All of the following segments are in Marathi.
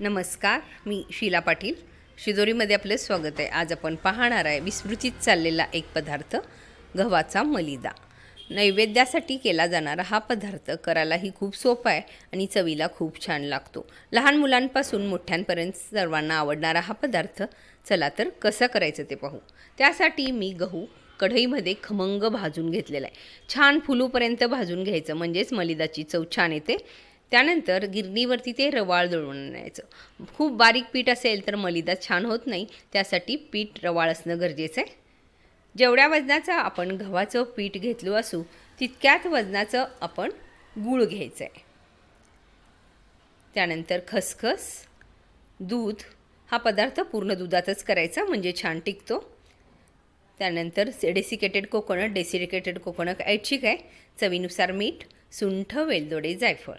नमस्कार मी शीला पाटील. शिदोरीमध्ये आपलं स्वागत आहे. आज आपण पाहणार आहे विस्मृतीत चाललेला एक पदार्थ गव्हाचा मलिदा. नैवेद्यासाठी केला जाणारा हा पदार्थ करायलाही खूप सोपा आहे आणि चवीला खूप छान लागतो. लहान मुलांपासून मोठ्यांपर्यंत सर्वांना आवडणारा हा पदार्थ चला तर कसं करायचं ते पाहू. त्यासाठी मी गहू कढईमध्ये खमंग भाजून घेतलेला आहे. छान फुलूपर्यंत भाजून घ्यायचं म्हणजेच मलिदाची चव छान येते. त्यानंतर गिरणीवरती ते रवाळ दळून आणायचं. खूप बारीक पीठ असेल तर मलिदा छान होत नाही त्यासाठी पीठ रवाळ असणं गरजेचं आहे. जेवढ्या वजनाचं आपण गव्हाचं पीठ घेतलो असू तितक्याच वजनाचं आपण गूळ घ्यायचं आहे त्यानंतर खसखस दूध हा पदार्थ पूर्ण दुधातच करायचा म्हणजे छान टिकतो. त्यानंतर डेसिकेटेड कोकोनट डेसिकेटेड कोकोनट ऐच्छिक आहे. चवीनुसार मीठ सुंठ वेलदोडे जायफळ.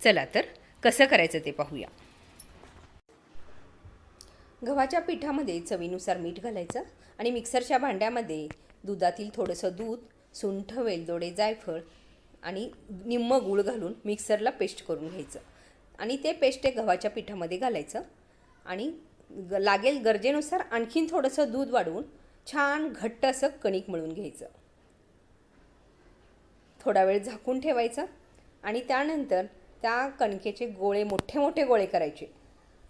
चला तर कसं करायचं ते पाहूया. गव्हाच्या पिठामध्ये चवीनुसार मीठ घालायचं आणि मिक्सरच्या भांड्यामध्ये दुधातील थोडंसं दूध सुंठ वेलदोडे जायफळ आणि निम्म गूळ घालून मिक्सरला पेस्ट करून घ्यायचं. आणि ते पेस्ट ते गव्हाच्या पिठामध्ये घालायचं आणि ग लागेल गरजेनुसार आणखीन थोडंसं दूध वाढवून छान घट्ट असं कणिक मळून घ्यायचं. थोडा वेळ झाकून ठेवायचं आणि त्यानंतर त्या कणकेचे गोळे मोठे मोठे गोळे करायचे.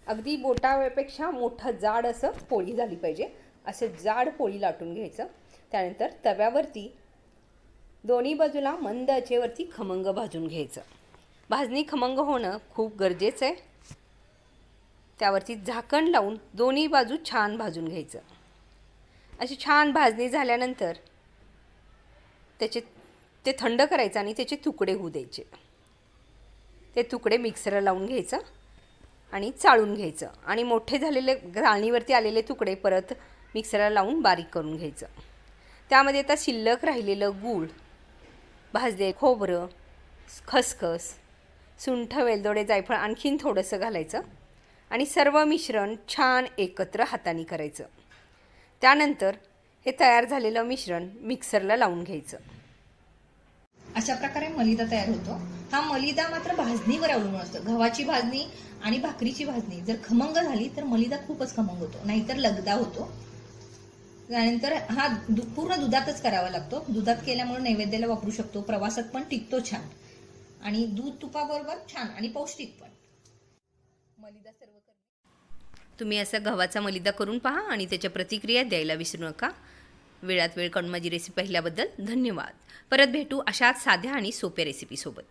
अगदी बोटापेक्षा मोठं जाड असं पोळी झाली पाहिजे. असे जाड पोळी लाटून घ्यायचं. त्यानंतर तव्यावरती दोन्ही बाजूला मंद आचेवरती खमंग भाजून घ्यायचं. भाजणी खमंग होणं खूप गरजेचं आहे. त्यावरती झाकण लावून दोन्ही बाजू छान भाजून घ्यायचं. अशी छान भाजणी झाल्यानंतर त्याचे ते थंड करायचं आणि त्याचे तुकडे होऊ द्यायचे. ते तुकडे मिक्सरला लावून घ्यायचं आणि चाळून घ्यायचं. आणि मोठे झालेले घाणीवरती आलेले तुकडे परत मिक्सरला लावून बारीक करून घ्यायचं. त्यामध्ये आता शिल्लक राहिलेलं गूळ भाजले खोबरं खसखस सुंठ वेलदोडे जायफळ आणखीन थोडंसं घालायचं आणि सर्व मिश्रण छान एकत्र हाताने करायचं. त्यानंतर हे तयार झालेलं मिश्रण मिक्सरला लावून घ्यायचं. अशा प्रकारे मलिदा तयार होतो. हा मलिदा मात्र भाजणीवर अवलंबून असतो. गव्हाची भाजणी आणि भाकरीची भाजणी. जर खमंग झाली तर मलिदा खूपच खमंग होतो. नाहीतर लगदा होतो. त्यानंतर हा दु- पूर्ण दुधातच करावा लागतो. दुधात केल्यामुळे नैवेद्याला वापरू शकतो. प्रवासात पण टिकतो छान. आणि दूध तुपाबरोबर छान आणि पौष्टिक पण. मलिदा सर्व तुम्ही असा गव्हाचा मलिदा करून पहा आणि त्याच्या प्रतिक्रिया द्यायला विसरू नका. वेळात वेळ काढून माझी रेसिपी पाहिल्याबद्दल धन्यवाद. परत भेटू अशाच साध्या आणि सोप्या रेसिपीसोबत